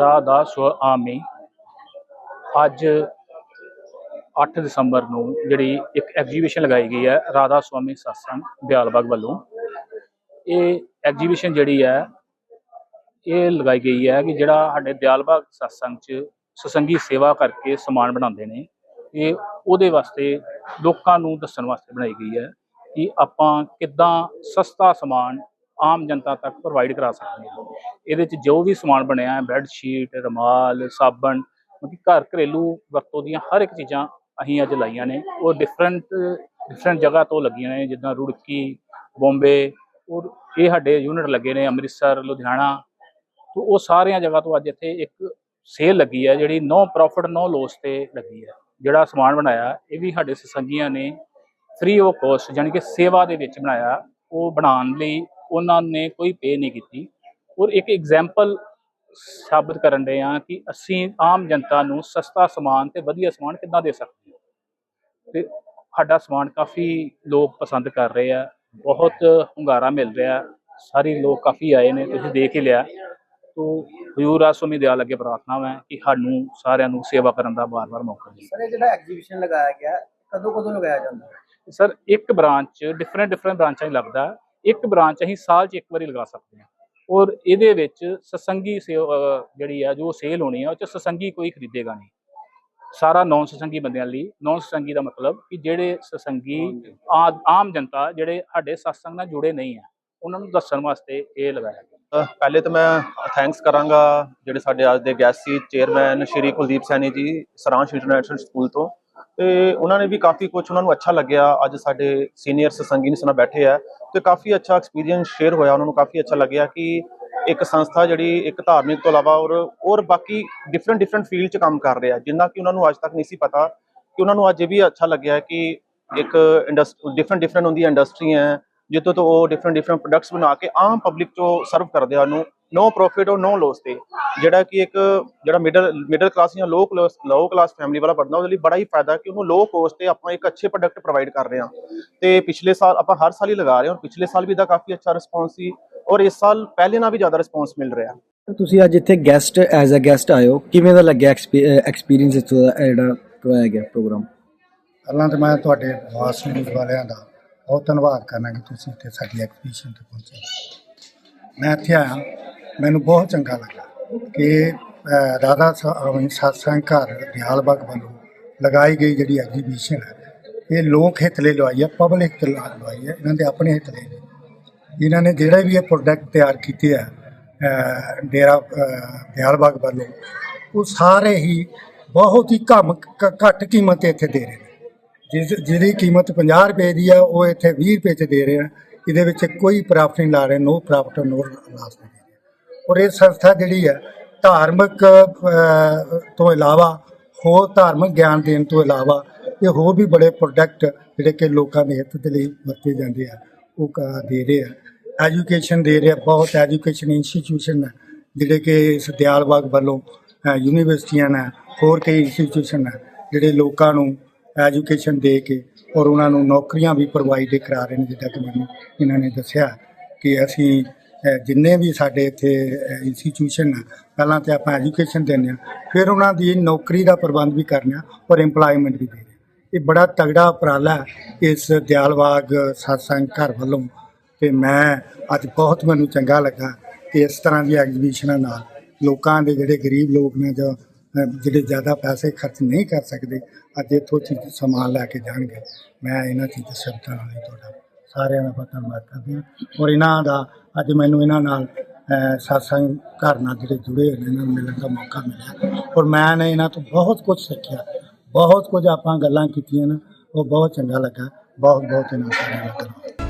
ਰਾਧਾ ਸੁਆਮੀ ਅੱਜ 8 ਦਸੰਬਰ ਨੂੰ ਜਿਹੜੀ ਇੱਕ ਐਗਜੀਬਿਸ਼ਨ ਲਗਾਈ ਗਈ ਹੈ, ਰਾਧਾ ਸੁਆਮੀ ਸਤਸੰਗ ਦਿਆਲਬਾਗ ਵੱਲੋਂ। ਇਹ ਐਗਜੀਬਿਸ਼ਨ ਜਿਹੜੀ ਹੈ, ਇਹ ਲਗਾਈ ਗਈ ਹੈ ਕਿ ਜਿਹੜਾ ਸਾਡੇ ਦਿਆਲਬਾਗ ਸਤਸੰਗ 'ਚ ਸਤਸੰਗੀ ਸੇਵਾ ਕਰਕੇ ਸਮਾਨ ਬਣਾਉਂਦੇ ਨੇ, ਇਹ ਉਹਦੇ ਵਾਸਤੇ ਲੋਕਾਂ ਨੂੰ ਦੱਸਣ ਵਾਸਤੇ ਬਣਾਈ ਗਈ ਹੈ ਕਿ ਆਪਾਂ ਕਿੱਦਾਂ ਸਸਤਾ ਸਮਾਨ ਆਮ ਜਨਤਾ ਤੱਕ ਪ੍ਰੋਵਾਈਡ ਕਰਾ ਸਕਦੇ ਹਾਂ। ਇਹਦੇ 'ਚ ਜੋ ਵੀ ਸਮਾਨ ਬਣਿਆ ਹੈ ਬੈੱਡ ਸ਼ੀਟ ਰਮਾਲ, ਸਾਬਣ, ਮਤਲਬ ਕਿ ਘਰ ਘਰੇਲੂ ਵਰਤੋਂ ਦੀਆਂ ਹਰ ਇੱਕ ਚੀਜ਼ਾਂ ਅਸੀਂ ਅੱਜ ਲਾਈਆਂ ਨੇ। ਉਹ ਡਿਫਰੈਂਟ ਡਿਫਰੈਂਟ ਜਗ੍ਹਾ ਤੋਂ ਲੱਗੀਆਂ ਨੇ, ਜਿੱਦਾਂ ਰੁੜਕੀ, ਬੰਬੇ, ਔਰ ਇਹ ਸਾਡੇ ਯੂਨਿਟ ਲੱਗੇ ਨੇ ਅੰਮ੍ਰਿਤਸਰ, ਲੁਧਿਆਣਾ। ਤੋਂ ਉਹ ਸਾਰੀਆਂ ਜਗ੍ਹਾ ਤੋਂ ਅੱਜ ਇੱਥੇ ਇੱਕ ਸੇਲ ਲੱਗੀ ਹੈ, ਜਿਹੜੀ ਨੋ ਪ੍ਰੋਫਿਟ ਨੋ ਲੋਸ ਤੇ ਲੱਗੀ ਹੈ। ਜਿਹੜਾ ਸਮਾਨ ਬਣਾਇਆ, ਇਹ ਵੀ ਸਾਡੇ ਸਤਸੰਗੀਆਂ ਨੇ ਫ੍ਰੀ ਆਫ ਕੋਸਟ ਯਾਨੀ ਕਿ ਸੇਵਾ ਦੇ ਵਿੱਚ ਬਣਾਇਆ, ਉਹ ਬਣਾਉਣ ਲਈ ਉਹਨਾਂ ਨੇ ਕੋਈ ਪੇ ਨਹੀਂ ਕੀਤੀ। ਔਰ ਇੱਕ ਐਗਜ਼ਾਮਪਲ ਸਾਬਤ ਕਰਨ ਦੇ ਆ ਕਿ ਅਸੀਂ ਆਮ ਜਨਤਾ ਨੂੰ ਸਸਤਾ ਸਮਾਨ ਤੇ ਵਧੀਆ ਸਮਾਨ ਕਿੱਦਾਂ ਦੇ ਸਕਦੇ ਹਾਂ। ਤੇ ਸਾਡਾ ਸਮਾਨ ਕਾਫੀ ਲੋਕ ਪਸੰਦ ਕਰ ਰਹੇ ਆ ਬਹੁਤ ਹੁੰਗਾਰਾ ਮਿਲ ਰਿਹਾ ਸਾਰੇ ਲੋਕ ਕਾਫੀ ਆਏ ਨੇ ਤੁਸੀਂ ਦੇਖ ਹੀ ਲਿਆ। ਤੋ ਹਜ਼ੂਰ ਆਸਮੀ ਦਿਆ ਲੱਗੇ ਪ੍ਰਾਰਥਨਾ ਹੈ ਕਿ ਸਾਨੂੰ ਸਾਰਿਆਂ ਨੂੰ ਸੇਵਾ ਕਰਨ ਦਾ ਬਾਰ-ਬਾਰ ਮੌਕਾ ਦੇ ਸਰ ਇਹ ਜਿਹੜਾ ਐਗਜੀਬਿਸ਼ਨ ਲਗਾਇਆ ਗਿਆ ਕਦੋਂ ਕਦੋਂ ਲਗਾਇਆ ਜਾਂਦਾ? ਹੈ ਸਰ ਇੱਕ ਬ੍ਰਾਂਚ ਡਿਫਰੈਂਟ ਡਿਫਰੈਂਟ ਬ੍ਰਾਂਚਾਂ 'ਚ ਲੱਗਦਾ। ਇੱਕ ਬ੍ਰਾਂਚ ਅਸੀਂ ਸਾਲ 'ਚ ਇੱਕ ਵਾਰੀ ਲਗਾ ਸਕਦੇ ਹਾਂ। ਔਰ ਇਹਦੇ ਵਿੱਚ ਸਸੰਗੀ ਜਿਹੜੀ ਆ ਜੋ ਸੇਲ ਹੋਣੀ ਆ ਉਹ 'ਚ ਸਸੰਗੀ ਕੋਈ ਖਰੀਦੇਗਾ ਨਹੀਂ। ਸਾਰਾ ਨੌਨ ਸਸੰਗੀ ਬੰਦਿਆਂ ਲਈ। ਨੌਨ ਸਸੰਗੀ ਦਾ ਮਤਲਬ ਕਿ ਜਿਹੜੇ ਸਸੰਗੀ ਆਮ ਜਨਤਾ। ਜਿਹੜੇ ਸਾਡੇ ਸਤਸੰਗ ਨਾਲ ਜੁੜੇ ਨਹੀਂ ਆ ਉਹਨਾਂ ਨੂੰ ਦੱਸਣ ਵਾਸਤੇ ਇਹ ਲਗਾਇਆ ਪਹਿਲੇ ਤਾਂ ਮੈਂ ਥੈਂਕਸ ਕਰਾਂਗਾ ਜਿਹੜੇ ਸਾਡੇ ਅੱਜ ਦੇ ਗੈਸਟ ਸੀ chairman Shri Kuldeep Saini ji Saransh international school ਤੋਂ। ਤੇ ਉਹਨਾਂ ਨੇ ਵੀ ਕਾਫੀ ਕੁਝ ਉਹਨਾਂ ਨੂੰ ਅੱਛਾ ਲੱਗਿਆ। ਅੱਜ ਸਾਡੇ ਸੀਨੀਅਰ ਸਤਸੰਗੀ ਨੇ ਬੈਠੇ ਆ ਤੇ ਕਾਫੀ ਅੱਛਾ ਐਕਸਪੀਰੀਅੰਸ ਸ਼ੇਅਰ ਹੋਇਆ ਉਹਨਾਂ ਨੂੰ, ਕਾਫੀ ਅੱਛਾ ਲੱਗਿਆ ਕਿ ਇੱਕ ਸੰਸਥਾ ਜਿਹੜੀ ਇੱਕ ਧਾਰਮਿਕ ਤੋਂ ਇਲਾਵਾ ਔਰ ਔਰ ਬਾਕੀ ਡਿਫਰੈਂਟ ਡਿਫਰੈਂਟ ਫੀਲਡ 'ਚ ਕੰਮ ਕਰ ਰਿਹਾ। ਜਿੰਨਾ ਕਿ ਉਹਨਾਂ ਨੂੰ ਅੱਜ ਤੱਕ ਨਹੀਂ ਸੀ ਪਤਾ ਕਿ ਉਹਨਾਂ ਨੂੰ ਅੱਜ ਇਹ ਵੀ ਅੱਛਾ ਲੱਗਿਆ ਕਿ ਇੱਕ ਡਿਫਰੈਂਟ ਡਿਫਰੈਂਟ ਹੁੰਦੀ ਇੰਡਸਟਰੀ ਹੈ, ਜਿੱਥੋਂ ਤੋਂ ਉਹ ਡਿਫਰੈਂਟ ਡਿਫਰੈਂਟ ਪ੍ਰੋਡਕਟਸ ਬਣਾ ਕੇ ਆਮ ਪਬਲਿਕ ਚੋਂ ਸਰਵ ਕਰਦੇ ਆ ਉਹਨੂੰ। ਨੋ ਪ੍ਰੋਫਿਟ ਔਰ ਨੋ ਲੋਸ ਤੇ ਜਿਹੜਾ ਕਿ ਇੱਕ ਜਿਹੜਾ ਮਿਡਲ ਮਿਡਲ ਕਲਾਸ ਜਾਂ low class low class family ਵਾਲਾ ਬੰਦਾ ਉਹਦੇ ਲਈ ਬੜਾ ਹੀ ਫਾਇਦਾ ਕਿ ਉਹਨੂੰ ਲੋ ਕੋਸਟ ਤੇ ਆਪਾਂ ਇੱਕ ਅੱਛੇ ਪ੍ਰੋਡਕਟ ਪ੍ਰੋਵਾਈਡ ਕਰ ਰਹੇ ਹਾਂ। ਤੇ ਪਿਛਲੇ ਸਾਲ ਆਪਾਂ ਹਰ ਸਾਲ ਹੀ ਲਗਾ ਰਹੇ ਹਾਂ ਔਰ ਪਿਛਲੇ ਸਾਲ ਵੀ ਦਾ ਕਾਫੀ ਅੱਛਾ ਰਿਸਪੌਂਸ ਸੀ ਔਰ ਇਸ ਸਾਲ ਪਹਿਲੇ ਨਾਲ ਵੀ ਜ਼ਿਆਦਾ ਰਿਸਪੌਂਸ ਮਿਲ ਰਿਹਾ। ਤੁਸੀਂ ਅੱਜ ਇੱਥੇ ਗੈਸਟ ਐਜ਼ ਅ ਗੈਸਟ ਆਏ ਹੋ ਕਿਵੇਂ ਦਾ ਲੱਗਿਆ ਐਕਸਪੀਰੀਅੰਸ ਇੱਥੋਂ ਦਾ ਜਿਹੜਾ ਕਰਵਾਇਆ ਗਿਆ ਪ੍ਰੋਗਰਾਮ ਪਹਿਲਾਂ ਤਾਂ ਮੈਂ ਤੁਹਾਡੇ ਵਾਸ ਨਿਊਜ਼ ਵਾਲਿਆਂ ਦਾ ਬਹੁਤ ਧੰਨਵਾਦ ਕਰਨਾ ਕਿ ਤੁਸੀਂ ਇੱਥੇ ਸਾਡੀ ਐਕਸਪੀਡੀਸ਼ਨ ਤੇ ਪਹੁੰਚੇ। ਮੈਂ ਇੱਥੇ ਆਇਆ ਮੈਨੂੰ ਬਹੁਤ ਚੰਗਾ ਲੱਗਾ ਕਿ ਰਾਧਾ ਸਵਾਮੀ ਸਤਸੰਗ ਘਰ ਦਿਆਲਬਾਗ ਵੱਲੋਂ ਲਗਾਈ ਗਈ ਜਿਹੜੀ ਐਗਜ਼ੀਬਿਸ਼ਨ ਹੈ ਇਹ ਲੋਕ ਹਿੱਤ ਲਈ ਲਵਾਈ ਹੈ ਪਬਲਿਕ ਤੇ ਲਵਾਈ ਹੈ ਇਹਨਾਂ ਦੇ ਆਪਣੇ ਹਿੱਤ ਲਈ ਨਹੀਂ। ਇਹਨਾਂ ਨੇ ਜਿਹੜੇ ਵੀ ਇਹ ਪ੍ਰੋਡਕਟ ਤਿਆਰ ਕੀਤੇ ਆ ਡੇਰਾ ਅਹ, ਦਿਆਲਬਾਗ ਵੱਲੋਂ ਉਹ ਸਾਰੇ ਹੀ ਬਹੁਤ ਹੀ ਕਮ ਕ- ਘੱਟ ਕੀਮਤ ਤੇ ਇੱਥੇ ਦੇ ਰਹੇ ਨੇ। ਜਿਸ ਜਿਹਦੀ ਕੀਮਤ 50 ਰੁਪਏ ਦੀ ਆ ਉਹ ਇੱਥੇ 20 ਰੁਪਏ ਚ ਦੇ ਰਹੇ ਆ। ਇਹਦੇ ਵਿੱਚ ਕੋਈ ਪ੍ਰੋਫਿਟ ਨਹੀਂ ਲਾ ਰਹੇ ਨੋ ਪ੍ਰੋਫਿਟ ਨੋ ਲਾਸ ਔਰ ਇਹ ਸੰਸਥਾ ਜਿਹੜੀ ਹੈ ਧਾਰਮਿਕ ਤੋਂ ਇਲਾਵਾ ਹੋਰ ਧਾਰਮਿਕ ਗਿਆਨ ਦੇਣ ਤੋਂ ਇਲਾਵਾ ਇਹ ਹੋਰ ਵੀ ਬੜੇ ਪ੍ਰੋਡਕਟ ਜਿਹੜੇ ਕਿ ਲੋਕਾਂ ਦੇ ਹਿੱਤ ਦੇ ਲਈ ਵਰਤੇ ਜਾਂਦੇ ਆ, ਉਹ ਕ- ਦੇ ਰਹੇ ਆ। ਐਜੂਕੇਸ਼ਨ ਦੇ ਰਹੇ ਆ, ਬਹੁਤ ਐਜੂਕੇਸ਼ਨ ਇੰਸਟੀਟਿਊਸ਼ਨ ਹੈ ਜਿਹੜੇ ਕਿ ਇਸ ਦਿਆਲਬਾਗ ਵੱਲੋਂ ਯੂਨੀਵਰਸਿਟੀਆਂ ਨੇ, ਹੋਰ ਕਈ ਇੰਸਟੀਟਿਊਸ਼ਨ ਨੇ, ਜਿਹੜੇ ਲੋਕਾਂ ਨੂੰ ਐਜੂਕੇਸ਼ਨ ਦੇ ਕੇ ਔਰ ਉਹਨਾਂ ਨੂੰ ਨੌਕਰੀਆਂ ਵੀ ਪ੍ਰੋਵਾਈਡ ਕਰਾ ਰਹੇ ਨੇ, ਜਿੱਦਾਂ ਕਿ ਮੈਨੂੰ ਇਹਨਾਂ ਨੇ ਦੱਸਿਆ ਕਿ ਅਸੀਂ ਜਿੰਨੇ ਵੀ ਸਾਡੇ ਇੱਥੇ ਇੰਸਟੀਚਿਊਸ਼ਨ ਹੈ ਪਹਿਲਾਂ ਤੇ ਆਪਾਂ ਐਜੂਕੇਸ਼ਨ ਦਿੰਦੇ ਹਾਂ, ਫਿਰ ਉਹਨਾਂ ਦੀ ਨੌਕਰੀ ਦਾ ਪ੍ਰਬੰਧ ਵੀ ਕਰਨਾ ਔਰ EMPLOYMENT ਵੀ ਦੇ ਇਹ ਬੜਾ ਤਗੜਾ ਉਪਰਾਲਾ ਹੈ ਇਸ ਦਿਆਲਬਾਗ ਸਤਸੰਗ ਘਰ ਵੱਲੋਂ ਤੇ ਮੈਂ ਅੱਜ ਬਹੁਤ ਮੈਨੂੰ ਚੰਗਾ ਲੱਗਾ ਕਿ ਇਸ ਤਰ੍ਹਾਂ ਦੀ ਐਗਜ਼ੀਬਿਸ਼ਨਾਂ ਨਾਲ ਲੋਕਾਂ ਦੇ ਜਿਹੜੇ ਗਰੀਬ ਲੋਕ ਨੇ ਜੋ ਜਿਹੜੇ ਜ਼ਿਆਦਾ ਪੈਸੇ ਖਰਚ ਨਹੀਂ ਕਰ ਸਕਦੇ, ਅੱਜ ਇੱਥੋਂ ਚੀਜ਼ ਸਮਾਨ ਲੈ ਕੇ ਜਾਣਗੇ। ਮੈਂ ਇਹਨਾਂ ਚੀਜ਼ਾਂ ਸ਼ਬਦਾਂ ਨਾਲ ਹੀ ਤੁਹਾਡਾ ਸਾਰਿਆਂ ਦਾ ਬਹੁਤ ਧੰਨਵਾਦ ਕਰਦੇ ਹਾਂ ਔਰ ਇਹਨਾਂ ਦਾ ਅੱਜ ਮੈਨੂੰ ਇਹਨਾਂ ਨਾਲ ਅਹ, ਸਤਸੰਗ ਘਰ ਨਾਲ ਜਿਹੜੇ ਜੁੜੇ ਹੋਏ ਨੇ ਇਹਨਾਂ ਨੂੰ ਮਿਲਣ ਦਾ ਮੌਕਾ ਮਿਲਿਆ। ਔਰ ਮੈਂ ਨੇ ਇਹਨਾਂ ਤੋਂ ਬਹੁਤ ਕੁਝ ਸਿੱਖਿਆ। ਬਹੁਤ ਕੁਝ ਆਪਾਂ ਗੱਲਾਂ ਕੀਤੀਆਂ ਨੇ। ਉਹ ਬਹੁਤ ਚੰਗਾ ਲੱਗਾ। ਬਹੁਤ ਬਹੁਤ ਇਹਨਾਂ ਸਾਰਿਆਂ ਦਾ ਧੰਨਵਾਦ।